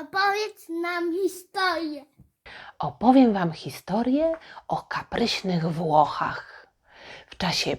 Opowiedz nam historię. Opowiem Wam historię o kapryśnych Włochach. W czasie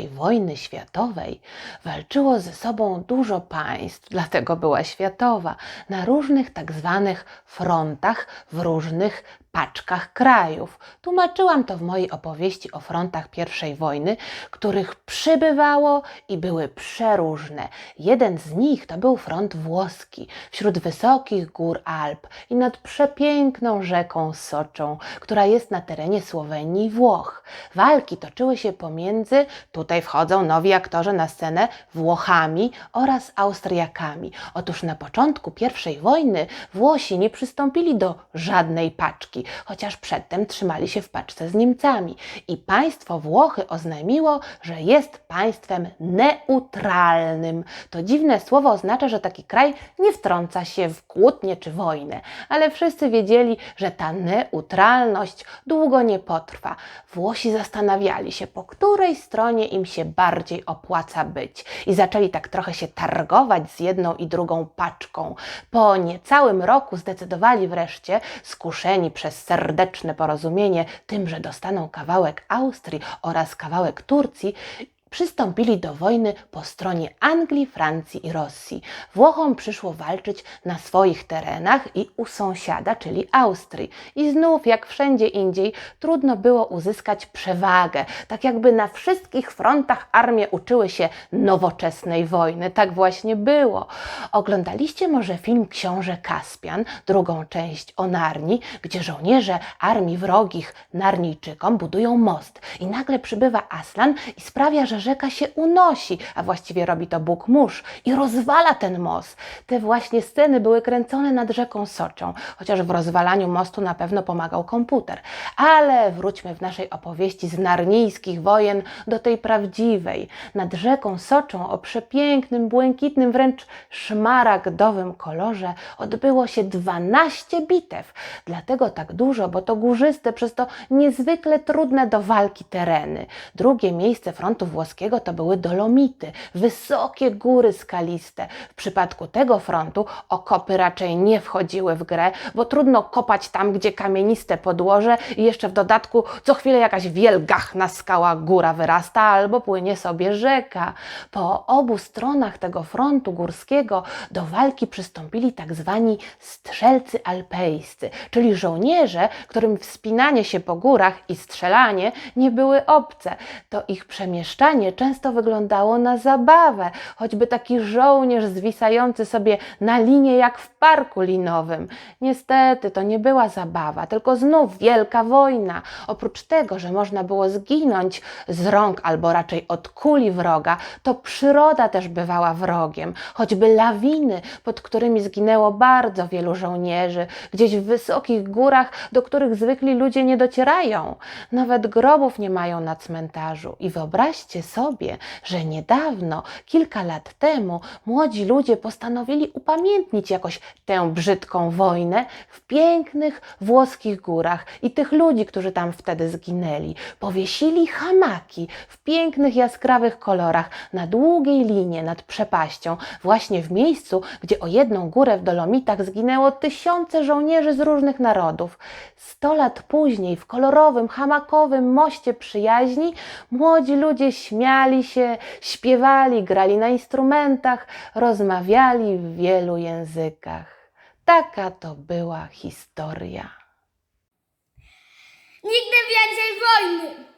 I wojny światowej walczyło ze sobą dużo państw, dlatego była światowa, na różnych tak zwanych frontach w różnych paczkach krajów. Tłumaczyłam to w mojej opowieści o frontach I wojny, których przybywało i były przeróżne. Jeden z nich to był front włoski, wśród wysokich gór Alp i nad przepiękną rzeką Soczą, która jest na terenie Słowenii i Włoch. Walki toczyły się pomiędzy, tutaj wchodzą nowi aktorzy na scenę, Włochami oraz Austriakami. Otóż na początku I wojny Włosi nie przystąpili do żadnej paczki, chociaż przedtem trzymali się w paczce z Niemcami. I państwo Włochy oznajmiło, że jest państwem neutralnym. To dziwne słowo oznacza, że taki kraj nie wtrąca się w kłótnie czy wojnę, ale wszyscy wiedzieli, że ta neutralność długo nie potrwa. Włosi zastanawiali się, po której stronie im się bardziej opłaca być i zaczęli tak trochę się targować z jedną i drugą paczką. Po niecałym roku zdecydowali wreszcie, skuszeni przez serdeczne porozumienie tym, że dostaną kawałek Austrii oraz kawałek Turcji, przystąpili do wojny po stronie Anglii, Francji i Rosji. Włochom przyszło walczyć na swoich terenach i u sąsiada, czyli Austrii. I znów, jak wszędzie indziej, trudno było uzyskać przewagę. Tak jakby na wszystkich frontach armie uczyły się nowoczesnej wojny. Tak właśnie było. Oglądaliście może film Książę Kaspian, drugą część o Narni, gdzie żołnierze armii wrogich Narnijczykom budują most. I nagle przybywa Aslan i sprawia, że rzeka się unosi, a właściwie robi to Bóg mórz i rozwala ten most. Te właśnie sceny były kręcone nad rzeką Soczą, chociaż w rozwalaniu mostu na pewno pomagał komputer. Ale wróćmy w naszej opowieści z narnijskich wojen do tej prawdziwej. Nad rzeką Soczą o przepięknym, błękitnym, wręcz szmaragdowym kolorze odbyło się 12 bitew. Dlatego tak dużo, bo to górzyste, przez to niezwykle trudne do walki tereny. Drugie miejsce frontu włoskiego to były Dolomity, wysokie góry skaliste. W przypadku tego frontu okopy raczej nie wchodziły w grę, bo trudno kopać tam, gdzie kamieniste podłoże i jeszcze w dodatku co chwilę jakaś wielgachna skała góra wyrasta albo płynie sobie rzeka. Po obu stronach tego frontu górskiego do walki przystąpili tak zwani strzelcy alpejscy, czyli żołnierze, którym wspinanie się po górach i strzelanie nie były obce. To ich przemieszczanie często wyglądało na zabawę, choćby taki żołnierz zwisający sobie na linie jak w parku linowym. Niestety to nie była zabawa, tylko znów wielka wojna. Oprócz tego, że można było zginąć z rąk albo raczej od kuli wroga, to przyroda też bywała wrogiem, choćby lawiny, pod którymi zginęło bardzo wielu żołnierzy, gdzieś w wysokich górach, do których zwykli ludzie nie docierają. Nawet grobów nie mają na cmentarzu. I wyobraźcie sobie, że niedawno, kilka lat temu, młodzi ludzie postanowili upamiętnić jakoś tę brzydką wojnę w pięknych włoskich górach i tych ludzi, którzy tam wtedy zginęli. Powiesili hamaki w pięknych, jaskrawych kolorach na długiej linie nad przepaścią, właśnie w miejscu, gdzie o jedną górę w Dolomitach zginęło tysiące żołnierzy z różnych narodów. Sto lat później, w kolorowym, hamakowym moście przyjaźni, młodzi ludzie śmiali śmiali się, śpiewali, grali na instrumentach, rozmawiali w wielu językach. Taka to była historia. Nigdy więcej wojny!